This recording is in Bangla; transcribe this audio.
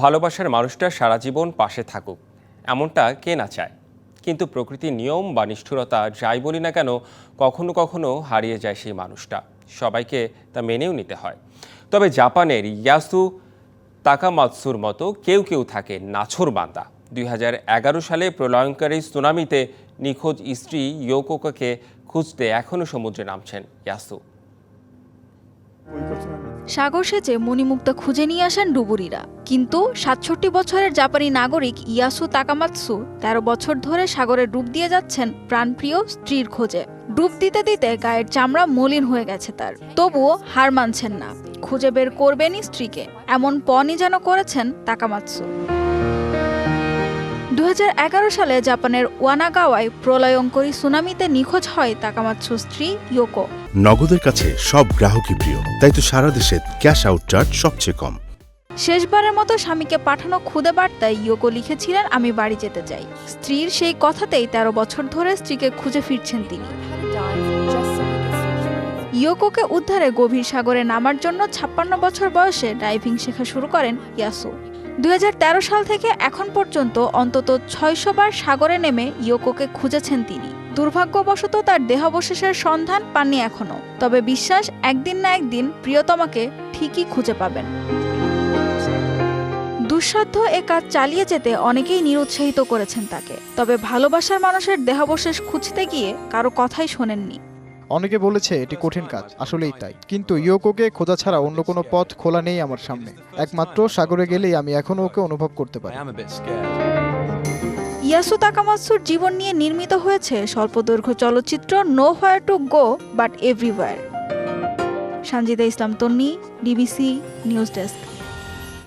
ভালোবাসার মানুষটা সারা জীবন পাশে থাকুক, এমনটা কে না চায়? কিন্তু প্রকৃতির নিয়ম বা নিষ্ঠুরতা যাই বলি না কেন, কখনো কখনো হারিয়ে যায় সেই মানুষটা। সবাইকে তা মেনেও নিতে হয়। তবে জাপানের ইয়াসু তাকামাতসুর মতো কেউ কেউ থাকে নাছর বান্দা। দুই সালে প্রলয়ঙ্কারী সুনামিতে নিখোঁজ স্ত্রী ইয়োকোকাকে খুঁজতে এখনও সমুদ্রে নামছেন ইয়াসু। সাগর সেচে মণিমুক্তা খুঁজে নিয়ে আসেন ডুবুরিরা। কিন্তু সাতষট্টি বছরের জাপানি নাগরিক ইয়াসু তাকামাতসু তেরো বছর ধরে সাগরে ডুব দিয়ে যাচ্ছেন প্রাণপ্রিয় স্ত্রীর খোঁজে। ডুব দিতে দিতে গায়ের চামড়া মলিন হয়ে গেছে তার। তবুও হার মানছেন না। খুঁজে বের করবেনই স্ত্রীকে। এমন পণই যেন করেছেন তাকামাতসু। দু হাজার এগারো সালে জাপানের ওয়ানাগাওয়ায় প্রলয়ঙ্করী সুনামিতে নিখোঁজ হয় তাকামাতসু স্ত্রী ইয়োকো। নগদের কাছে সব গ্রাহকই প্রিয় তাই তো সারা দেশে ক্যাশ আউট চার্জ সবচেয়ে কম। শেষবারের মতো স্বামীকে পাঠানো খুদে বার্তায় ইয়োকো লিখেছিলেন আমি বাড়ি যেতে চাই। স্ত্রীর সেই কথাতেই তেরো বছর ধরে স্ত্রীকে খুঁজে ফিরছেন তিনি। ইয়োকোকে উদ্ধারে গভীর সাগরে নামার জন্য ছাপ্পান্ন বছর বয়সে ডাইভিং শেখা শুরু করেন ইয়াসু। দু হাজার তেরো সাল থেকে এখন পর্যন্ত অন্তত ছয়শো বার সাগরে নেমে ইয়োকোকে খুঁজেছেন তিনি। দুর্ভাগ্যবশত তার দেহাবশেষের সন্ধান পাননি এখনও। তবে বিশ্বাস একদিন না একদিন প্রিয়তমাকে ঠিকই খুঁজে পাবেন। দুঃসাধ্য এ কাজ চালিয়ে যেতে অনেকেই নিরুৎসাহিত করেছেন তাকে। তবে ভালোবাসার মানুষের দেহাবশেষ খুঁজতে গিয়ে কারও কথাই শোনেননি। অনেকে বলেছে এটি কঠিন কাজ আসলেই তাই। কিন্তু ইয়োকোকে খোঁজা ছাড়া অন্য কোনো পথ খোলা নেই আমার সামনে। একমাত্র সাগরে গেলেই আমি এখনও ওকে অনুভব করতে পারি। ইয়াসু তাকামাৎসুর জীবন নিয়ে নির্মিত হয়েছে স্বল্পদৈর্ঘ্য চলচ্চিত্র no where to go but everywhere Sanjida Islam Tonni DBC news desk.